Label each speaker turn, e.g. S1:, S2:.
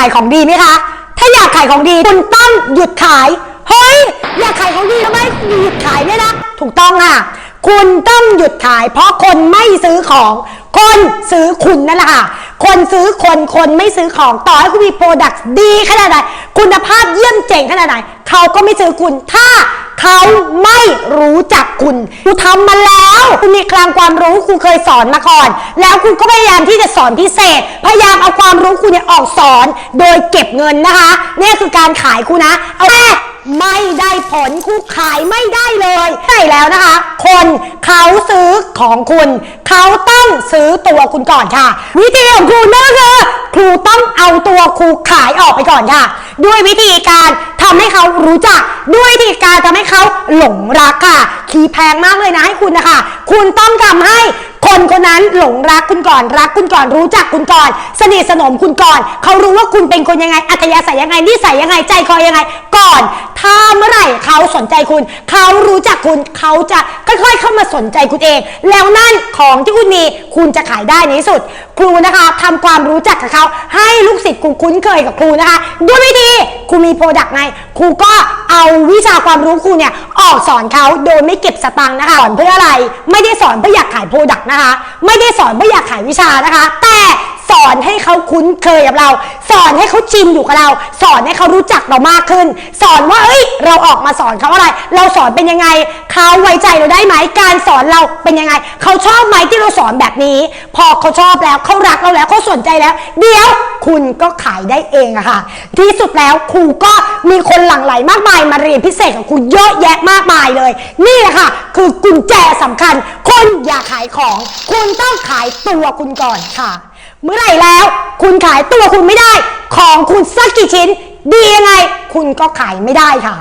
S1: ขายของดีไหมคะ ถ้าอยากขายของดีคุณต้องหยุดขาย เฮ้ย อยากขายของดีทำไมหยุดขายเนี่ยนะ ถูกต้องค่ะ คุณต้องหยุดขาย เพราะคนไม่ซื้อของ คนซื้อคุณนั่นแหละค่ะ คนซื้อคน คนไม่ซื้อของ ต่อให้คุณมีโปรดักต์ดีขนาดไหน คุณภาพเยี่ยมเจ๋งขนาดไหน เขาก็ไม่ซื้อคุณ ถ้า เขาไม่รู้จักคุณคุณทำมาแล้ว คุณมีคลังความรู้คุณเคยสอนมาก่อน แล้วคุณก็พยายามที่จะสอนพิเศษ พยายามเอาความรู้คุณเนี่ยออกสอน โดยเก็บเงินนะคะเนี่ยคือการขายคุณนะเอาแค่ไม่ได้ผลคุณขายไม่ได้เลยใช่แล้วนะคะ คนเขาซื้อของคุณ เขาต้องซื้อตัวคุณก่อนค่ะ วิธีของครูนั่นก็คือครูต้องเอาตัวครูขายออกไปก่อนค่ะ ด้วยวิธีการทำให้เขารู้จัก ด้วยวิธีการทำให้เขาหลงรักค่ะคีแพงมากเลยนะให้คุณนะคะ คุณต้องทำให้คนคนนั้นหลงรักคุณก่อนรักคุณก่อนรู้จักคุณก่อน สนิทสนมคุณก่อน เขารู้ว่าคุณเป็นคนยังไงอัธยาศัยยังไงนิสัยยังไงใจคอยังไง ก่อนถ้าเมื่อไหร่เขาสนใจคุณ เขารู้จักคุณเขาจะ ค่อยๆ เข้ามาสนใจคุณเอง แล้วนั่นของที่คุณมีคุณจะขายได้ในที่สุด ครูนะคะทำความรู้จักกับเขาให้ลูกศิษย์คุณคุ้นเคยกับครูนะคะ ด้วยวิธีครูมีโปรดักต์ไงครูก็เอาวิชาความรู้ครูเนี่ยออกสอนเขาโดยไม่เก็บสตังค์นะคะสอนเพื่ออะไร ไม่ได้สอนเพื่ออยากขายโปรดักต์นะคะ ไม่ได้สอนเพื่ออยากขายวิชานะคะ แต่ สอนให้เขาคุ้นเคยกับเรา สอนให้เขาชินอยู่กับเรา สอนให้เขารู้จักเรามากขึ้น สอนว่าเอ้ย เราออกมาสอนเขาอะไร เราสอนเป็นยังไงเขาไว้ใจเราได้ไหมการสอนเราเป็นยังไงเขาชอบไหมที่เราสอนแบบนี้ พอเขาชอบแล้วเขารักเราแล้วเขาสนใจแล้ว เดี๋ยวคุณก็ขายได้เองอะค่ะ ที่สุดแล้วครูก็มีคนหลั่งไหลมากมายมาเรียนพิเศษกับครูเยอะแยะมากมายเลย นี่แหละค่ะ คือกุญแจสำคัญ คนอย่าขายของ คุณต้องขายตัวคุณก่อนค่ะ เมื่อไหร่แล้ว คุณขายตัวคุณไม่ได้ ของคุณสักกี่ชิ้น ดียังไง คุณก็ขายไม่ได้ค่ะ